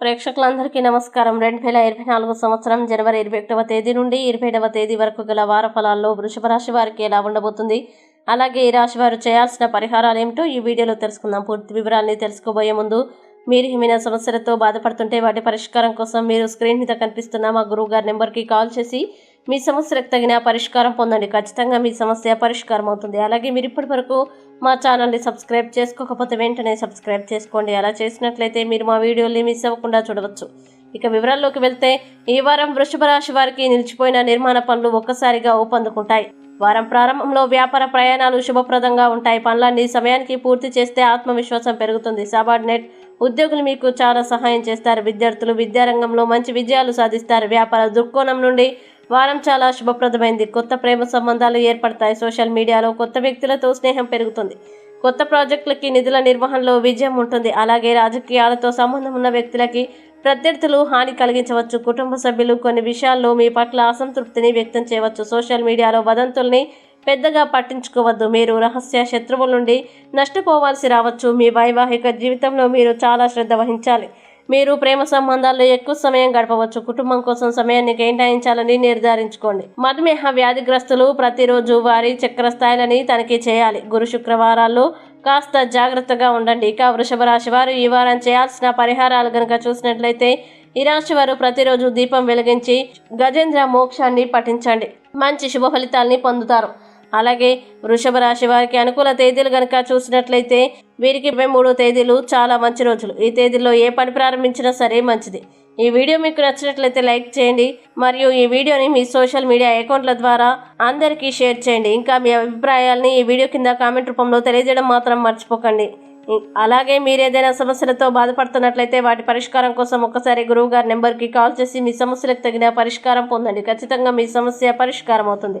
ప్రేక్షకులందరికీ నమస్కారం. రెండు వేల ఇరవై నాలుగు సంవత్సరం జనవరి ఇరవై ఒకటవ తేదీ నుండి ఇరవై ఏడవ తేదీ వరకు గల వార ఫలాల్లో వృషభ రాశి వారికి ఎలా ఉండబోతుంది? అలాగే ఈ రాశి వారు చేయాల్సిన పరిహారాలు ఏమిటో ఈ వీడియోలో తెలుసుకుందాం. పూర్తి వివరాల్ని తెలుసుకోబోయే ముందు మీరు ఏమైనా సమస్యలతో బాధపడుతుంటే వాటి పరిష్కారం కోసం మీరు స్క్రీన్ మీద కనిపిస్తున్న మా గురువు గారి నెంబర్కి కాల్ చేసి మీ సమస్యలకు తగిన పరిష్కారం పొందండి. ఖచ్చితంగా మీ సమస్య పరిష్కారం అవుతుంది. అలాగే మీరు ఇప్పటి వరకు మా ఛానల్ని సబ్స్క్రైబ్ చేసుకోకపోతే వెంటనే సబ్స్క్రైబ్ చేసుకోండి. అలా చేసినట్లయితే మీరు మా వీడియోని మిస్ అవ్వకుండా చూడవచ్చు. ఇక వివరాల్లోకి వెళ్తే ఈ వారం వృషభ రాశి వారికి నిలిచిపోయిన నిర్మాణ పనులు ఒక్కసారిగా ఊపందుకుంటాయి. వారం ప్రారంభంలో వ్యాపార ప్రయాణాలు శుభప్రదంగా ఉంటాయి. పనులన్నీ సమయానికి పూర్తి చేస్తే ఆత్మవిశ్వాసం పెరుగుతుంది. సబార్డినేట్ ఉద్యోగులు మీకు చాలా సహాయం చేస్తారు. విద్యార్థులు విద్యారంగంలో మంచి విజయాలు సాధిస్తారు. వ్యాపార దృక్కోణం నుండి వారం చాలా శుభప్రదమైంది. కొత్త ప్రేమ సంబంధాలు ఏర్పడతాయి. సోషల్ మీడియాలో కొత్త వ్యక్తులతో స్నేహం పెరుగుతుంది. కొత్త ప్రాజెక్టులకి నిధుల నిర్వహణలో విజయం ఉంటుంది. అలాగే రాజకీయాలతో సంబంధం ఉన్న వ్యక్తులకి ప్రత్యర్థులు హాని కలిగించవచ్చు. కుటుంబ సభ్యులు కొన్ని విషయాల్లో మీ పట్ల అసంతృప్తిని వ్యక్తం చేయవచ్చు. సోషల్ మీడియాలో వదంతుల్ని పెద్దగా పట్టించుకోవద్దు. మీరు రహస్య శత్రువుల నుండి నష్టపోవాల్సి రావచ్చు. మీ వైవాహిక జీవితంలో మీరు చాలా శ్రద్ధ వహించాలి. మీరు ప్రేమ సంబంధాల్లో ఎక్కువ సమయం గడపవచ్చు. కుటుంబం కోసం సమయాన్ని కేటాయించాలని నిర్ధారించుకోండి. మధుమేహ వ్యాధిగ్రస్తులు ప్రతిరోజు వారి చక్కెర స్థాయిలని తనిఖీ చేయాలి. గురు శుక్రవారాల్లో కాస్త జాగ్రత్తగా ఉండండి. ఇక వృషభ రాశి వారు ఈ వారం చేయాల్సిన పరిహారాలు గనుక చూసినట్లయితే ఈ రాశి వారు ప్రతిరోజు దీపం వెలిగించి గజేంద్ర మోక్షాన్ని పఠించండి. మంచి శుభ ఫలితాల్ని పొందుతారు. అలాగే వృషభ రాశి వారికి అనుకూల తేదీలు కనుక చూసినట్లయితే వీరికి ఇరవై మూడు తేదీలు చాలా మంచి రోజులు. ఈ తేదీల్లో ఏ పని ప్రారంభించినా సరే మంచిది. ఈ వీడియో మీకు నచ్చినట్లయితే లైక్ చేయండి. మరియు ఈ వీడియోని మీ సోషల్ మీడియా అకౌంట్ల ద్వారా అందరికీ షేర్ చేయండి. ఇంకా మీ అభిప్రాయాల్ని ఈ వీడియో కింద కామెంట్ రూపంలో తెలియజేయడం మాత్రం మర్చిపోకండి. అలాగే మీరు ఏదైనా సమస్యలతో బాధపడుతున్నట్లయితే వాటి పరిష్కారం కోసం ఒక్కసారి గురువు గారి నెంబర్కి కాల్ చేసి మీ సమస్యలకు తగిన పరిష్కారం పొందండి. ఖచ్చితంగా మీ సమస్య పరిష్కారం అవుతుంది